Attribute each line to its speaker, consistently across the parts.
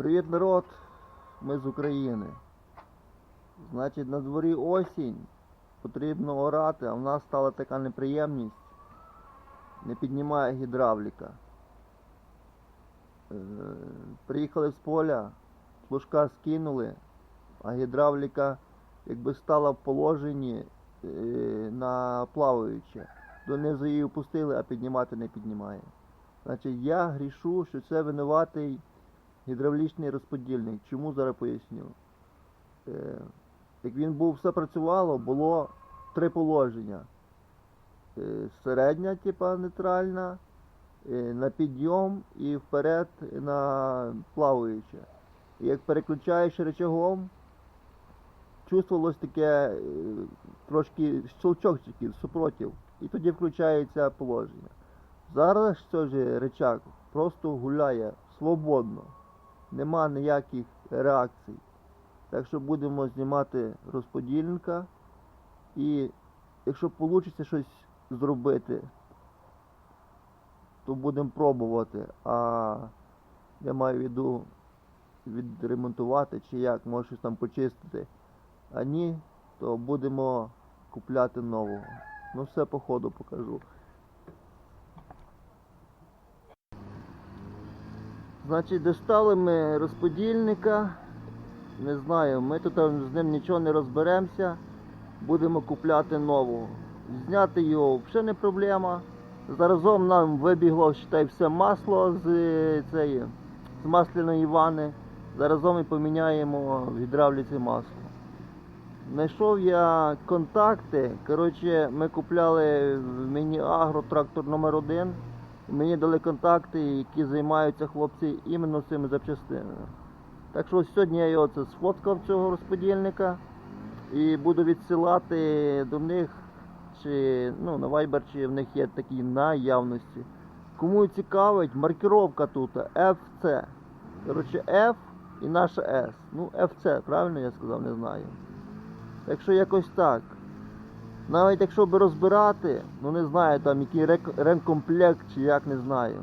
Speaker 1: Привіт, народ! Ми з України. Значить, на дворі осінь, потрібно орати, а в нас стала така неприємність. Не піднімає гідравліка. Е, приїхали з поля, плужка скинули, а гідравліка якби стала в положенні е, на плаваюче. Донизу її опустили, а піднімати не піднімає. Значить, я грішу, що це винуватий гідравлічний розподільник. Чому зараз поясню? Е, як він був, все працювало, було три положення. Е, середня, типа нейтральна, е, на підйом і вперед на плаваюче. Як переключаєш рычагом, чувствувалось таке е, трошки щелчок супротив. І тоді включається положення. Зараз цей же рычаг просто гуляє свободно. Нема ніяких реакцій. Так що будемо знімати розподільника. І якщо вийде щось зробити, то будемо пробувати. А я маю в виду відремонтувати чи як, може щось там почистити. А ні, то будемо купляти нового. Ну все по ходу покажу. Значить, достали ми розподільника. Не знаю, ми тут з ним нічого не розберемося. Будемо купляти нового. Зняти його взагалі не проблема. Заразом нам вибігло, считай, все масло з цієї, з масляної вани. Заразом і поміняємо в гідравліці масло. Знайшов я контакти. Коротше, ми купляли в Міні-Агро трактор номер 1 Мені дали контакти, які займаються хлопці іменно цими запчастинами. Так що сьогодні я його це сфоткав цього розподільника і буду відсилати до них, чи ну, на Viber, чи в них є такі наявності. Кому цікавить, маркировка тут FC. Коротше, F і наша S. Ну, FC, правильно я сказав, не знаю. Так що якось так. Навіть якщо би розбирати, ну не знаю там який ремкомплект чи як не знаю.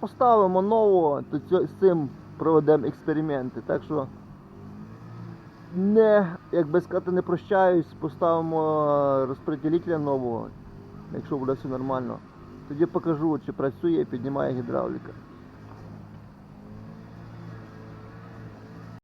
Speaker 1: Поставимо нового, то з цим проведемо експерименти. Так що не, як би сказати, не прощаюсь, поставимо е, нового, якщо буде все нормально. Тоді покажу, чи працює піднімає гідравліка.